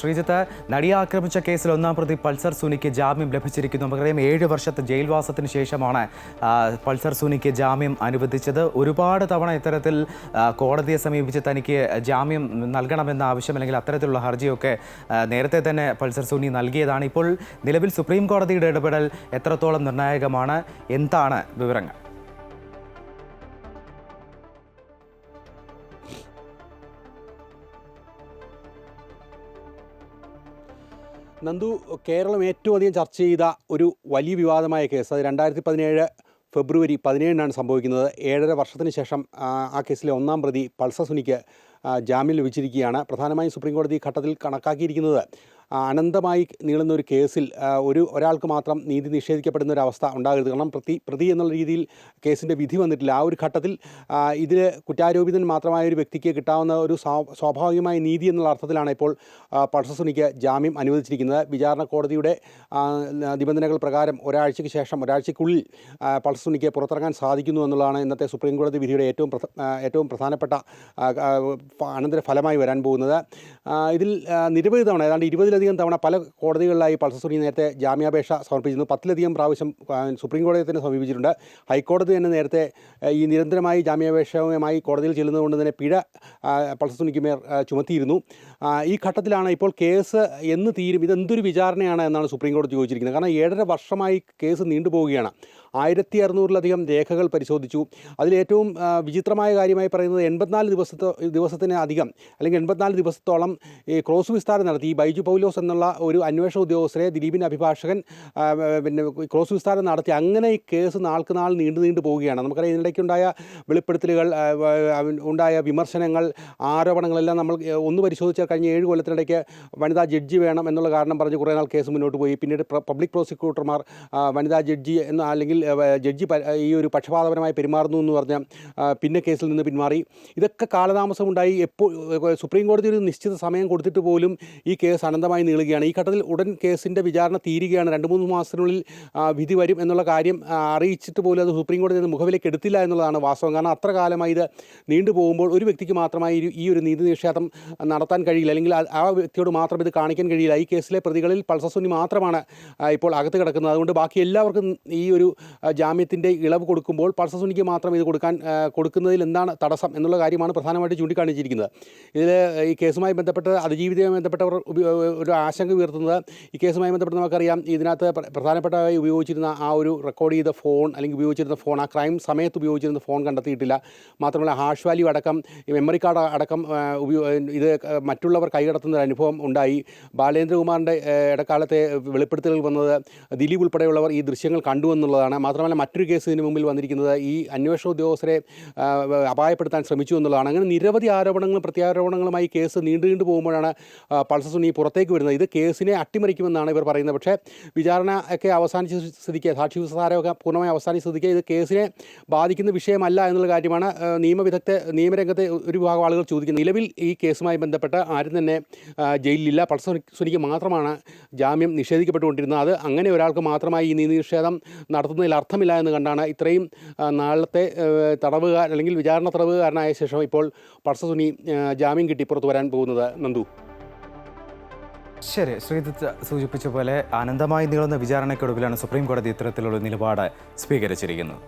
ശ്രീജിത്ത് നടിയെ ആക്രമിച്ച കേസിൽ ഒന്നാം പ്രതി പൾസർ സുനിക്ക് ജാമ്യം ലഭിച്ചിരിക്കുന്നു. നമുക്കറിയാം ഏഴ് വർഷത്തെ ജയിൽവാസത്തിന് ശേഷമാണ് പൾസർ സുനിക്ക് ജാമ്യം അനുവദിച്ചത്. ഒരുപാട് തവണ ഇത്തരത്തിൽ കോടതിയെ സമീപിച്ച് തനിക്ക് ജാമ്യം നൽകണമെന്ന ആവശ്യം അല്ലെങ്കിൽ അത്തരത്തിലുള്ള ഹർജിയൊക്കെ നേരത്തെ തന്നെ പൾസർ സുനി നൽകിയതാണ്. ഇപ്പോൾ നിലവിൽ സുപ്രീം കോടതിയുടെ ഇടപെടൽ എത്രത്തോളം നിർണായകമാണ്? എന്താണ് വിവരങ്ങൾ? നന്ദു കേരളം ഏറ്റവും അധികം ചർച്ച ചെയ്ത ഒരു വലിയ വിവാദമായ കേസ് അത് രണ്ടായിരത്തി പതിനേഴ് ഫെബ്രുവരി പതിനേഴിനാണ് സംഭവിക്കുന്നത്. ഏഴര വർഷത്തിന് ശേഷം ആ, കേസിലെ ഒന്നാം പ്രതി പൾസസുനിക്ക് ആ, ജാമ്യം ലഭിച്ചിരിക്കുകയാണ്. പ്രധാനമായും സുപ്രീം കോടതി ഘട്ടത്തിൽ കണക്കാക്കിയിരിക്കുന്നത്. അനന്തമായി നീളുന്ന ഒരു കേസിൽ ഒരു ഒരാൾക്ക് മാത്രം നീതി നിഷേധിക്കപ്പെടുന്ന ഒരു അവസ്ഥ ഉണ്ടാകരുത്. കാരണം പ്രതി പ്രതി എന്നുള്ള രീതിയിൽ കേസിന്റെ വിധി വന്നിട്ടില്ല. ആ ഒരു ഘട്ടത്തിൽ ഇതിൽ കുറ്റാരോപിതൻ മാത്രമായ ഒരു വ്യക്തിക്ക് കിട്ടാവുന്ന ഒരു സ്വാഭാവികമായ നീതി എന്നുള്ള അർത്ഥത്തിലാണ് ഇപ്പോൾ പൾസർ സുനിക്ക് ജാമ്യം അനുവദിച്ചിരിക്കുന്നത്. വിചാരണ കോടതിയുടെ നിബന്ധനകൾ പ്രകാരം ഒരാഴ്ചയ്ക്ക് ശേഷം ഒരാഴ്ചയ്ക്കുള്ളിൽ പൾസർ സുനിക്ക് പുറത്തിറങ്ങാൻ സാധിക്കുന്നു എന്നുള്ളതാണ് ഇന്നത്തെ സുപ്രീം കോടതി വിധിയുടെ ഏറ്റവും ഏറ്റവും പ്രധാനപ്പെട്ട അനന്തര ഫലമായി വരാൻ പോകുന്നത്. ഇതിൽ നിരവധി തവണ ഏതാണ്ട് ഇരുപതിലധികം തവണ പല കോടതികളിലായി പൾസർ സുനി നേരത്തെ ജാമ്യാപേക്ഷ സമർപ്പിച്ചിരുന്നു. പത്തിലധികം പ്രാവശ്യം സുപ്രീം കോടതിയെ തന്നെ സമീപിച്ചിട്ടുണ്ട്. ഹൈക്കോടതി തന്നെ നേരത്തെ ഈ നിരന്തരമായി ജാമ്യാപേക്ഷയുമായി കോടതിയിൽ ചെല്ലുന്നതുകൊണ്ട് തന്നെ പിഴ പൾസർ സുനിക്ക് മേൽ ചുമത്തിയിരുന്നു. ഈ ഘട്ടത്തിലാണ് ഇപ്പോൾ കേസ് എന്ന് തീരും. ഇതെന്തൊരു വിചാരണയാണ് എന്നാണ് സുപ്രീം കോടതി ചോദിച്ചിരിക്കുന്നത്. കാരണം ഏഴര വർഷമായി കേസ് നീണ്ടുപോവുകയാണ്. ആയിരത്തി അറുന്നൂറിലധികം രേഖകൾ പരിശോധിച്ചു. അതിലേറ്റവും വിചിത്രമായ കാര്യമായി പറയുന്നത് എൺപത്തിനാല് ദിവസത്തോ ദിവസത്തിന് അധികം അല്ലെങ്കിൽ എൺപത്തിനാല് ദിവസത്തോളം ഈ ക്രോസ് വിസ്താരം നടത്തി. ബൈജു പൗലോസ് എന്നുള്ള ഒരു അന്വേഷണ ഉദ്യോഗസ്ഥരെ ദിലീപിന്റെ അഭിഭാഷകൻ പിന്നെ ക്രോസ് വിസ്താരം നടത്തി. അങ്ങനെ ഈ കേസ് നാൾക്ക് നാൾ നീണ്ടു നീണ്ടു പോവുകയാണ്. നമുക്കറിയാം ഇതിനിടയ്ക്കുണ്ടായ വെളിപ്പെടുത്തലുകൾ ഉണ്ടായ വിമർശനങ്ങൾ ആരോപണങ്ങളെല്ലാം നമ്മൾ ഒന്ന് പരിശോധിച്ചാൽ കഴിഞ്ഞ ഏഴ് കൊല്ലത്തിനിടയ്ക്ക് വനിതാ ജഡ്ജി വേണം എന്നുള്ള കാരണം പറഞ്ഞ് കുറേ നാൾ കേസ് മുന്നോട്ട് പോയി. പിന്നീട് പബ്ലിക് പ്രോസിക്യൂട്ടർമാർ വനിതാ ജഡ്ജി എന്ന അല്ലെങ്കിൽ ജഡ്ജി ഈ ഒരു പക്ഷപാതപരമായി പെരുമാറുന്നു എന്ന് പറഞ്ഞ പിന്നെ കേസിൽ നിന്ന് പിന്മാറി. ഇതൊക്കെ കാലതാമസമുണ്ടായി. എപ്പോൾ സുപ്രീം കോടതി ഒരു നിശ്ചിത സമയം കൊടുത്തിട്ട് പോലും ഈ കേസ് അനന്തമായി നീളുകയാണ്. ഈ ഘട്ടത്തിൽ ഉടൻ കേസിന്റെ വിചാരണ തീരുകയാണ്. രണ്ട് മൂന്ന് മാസത്തിനുള്ളിൽ വിധി വരും എന്നുള്ള കാര്യം അറിയിച്ചിട്ട് പോലും അത് സുപ്രീം കോടതി അത് മുഖവിലേക്ക് എടുത്തില്ല എന്നുള്ളതാണ് വാസ്തവം. കാരണം അത്ര കാലമായി ഇത് നീണ്ടു പോകുമ്പോൾ ഒരു വ്യക്തിക്ക് മാത്രമായി ഈ ഒരു നീതി നിഷേധം നടത്താൻ കഴിയില്ല. അല്ലെങ്കിൽ ആ- വ്യക്തിയോട് മാത്രം ഇത് കാണിക്കാൻ കഴിയില്ല. ഈ കേസിലെ പ്രതികളിൽ പൾസസുനി മാത്രമാണ് ഇപ്പോൾ അകത്ത് കിടക്കുന്നത്. അതുകൊണ്ട് ബാക്കി എല്ലാവർക്കും ഈ ഒരു ജാമ്യത്തിന്റെ ഇളവ് കൊടുക്കുമ്പോൾ പൾസസുനിക്ക് മാത്രം ഇത് കൊടുക്കാൻ കൊടുക്കുന്നതിൽ എന്താണ് തടസ്സം എന്നുള്ള കാര്യമാണ് പ്രധാനമായിട്ട് ചൂണ്ടിക്കാണിച്ചിരിക്കുന്നത്. ഇതിൽ ഈ കേസുമായി ബന്ധപ്പെട്ട് അതിജീവിതവുമായി ബന്ധപ്പെട്ടവർ ഒരു ആശങ്ക ഉയർത്തുന്നത് ഈ കേസുമായി ബന്ധപ്പെട്ട് നമുക്കറിയാം. ഇതിനകത്ത് പ്ര- പ്രധാനപ്പെട്ടതായി ഉപയോഗിച്ചിരുന്ന ആ ഒരു റെക്കോർഡ് ചെയ്ത ഫോൺ അല്ലെങ്കിൽ ഉപയോഗിച്ചിരുന്ന ഫോൺ ആ ക്രൈം സമയത്ത് ഉപയോഗിച്ചിരുന്ന ഫോൺ കണ്ടെത്തിയിട്ടില്ല. മാത്രമല്ല ഹാഷ് വാല്യൂ അടക്കം മെമ്മറി കാർഡ് അടക്കം ഇത് മറ്റുള്ളവർ കൈകടത്തുന്ന അനുഭവം ഉണ്ടായി. ബാലേന്ദ്രകുമാറിന്റെ ഇടക്കാലത്തെ വെളിപ്പെടുത്തലുകൾ വന്നത് ദിലീപ് ഉൾപ്പെടെയുള്ളവർ ഈ ദൃശ്യങ്ങൾ കണ്ടു എന്നുള്ളതാണ്. മാത്രമല്ല മറ്റൊരു കേസ് ഇതിന് മുമ്പിൽ വന്നിരിക്കുന്നത് ഈ അന്വേഷണ ഉദ്യോഗസ്ഥരെ അപായപ്പെടുത്താൻ ശ്രമിച്ചു എന്നുള്ളതാണ്. അങ്ങനെ നിരവധി ആരോപണങ്ങളും പ്രത്യാരോപണങ്ങളുമായി കേസ് നീണ്ടു നീണ്ടു പോകുമ്പോഴാണ് പൾസർ സുനി പുറത്തേക്ക് വരുന്നത്. ഇത് കേസിനെ അട്ടിമറിക്കുമെന്നാണ് ഇവർ പറയുന്നത്. പക്ഷേ വിചാരണ ഒക്കെ അവസാനിച്ച സ്ഥിതിക്ക് സാക്ഷി വിസ്താരമൊക്കെ പൂർണമായി അവസാനിച്ച സ്ഥിതിക്ക് ഇത് കേസിനെ ബാധിക്കുന്ന വിഷയമല്ല എന്നുള്ള കാര്യമാണ് നിയമവിദഗ്ധ നിയമരംഗത്തെ ഒരു വിഭാഗം ആളുകൾ ചോദിക്കുന്നത്. നിലവിൽ ഈ കേസുമായി ബന്ധപ്പെട്ട് ആരും തന്നെ ജയിലില്ല ജയിലിലില്ല. പൾസർ സുനിക്ക് മാത്രമാണ് ജാമ്യം നിഷേധിക്കപ്പെട്ടുകൊണ്ടിരുന്നത്. അത് അങ്ങനെ ഒരാൾക്ക് മാത്രമായി ഈ നീതി നിഷേധം നടത്തുന്നതിൽ അർത്ഥമില്ല എന്ന് കണ്ടാണ് ഇത്രയും നാളത്തെ തടവുകാർ അല്ലെങ്കിൽ വിചാരണ തടവുകാരനായ ശേഷം ഇപ്പോൾ പർസസുനി ജാമ്യം കിട്ടി പുറത്തു വരാൻ പോകുന്നത്. നന്ദു. ശരി ശ്രീജിത്ത് സൂചിപ്പിച്ച പോലെ അനന്തമായി നീളുന്ന വിചാരണയ്ക്കൊടുവിലാണ് സുപ്രീം കോടതി ഇത്തരത്തിലുള്ള നിലപാട് സ്വീകരിച്ചിരിക്കുന്നത്.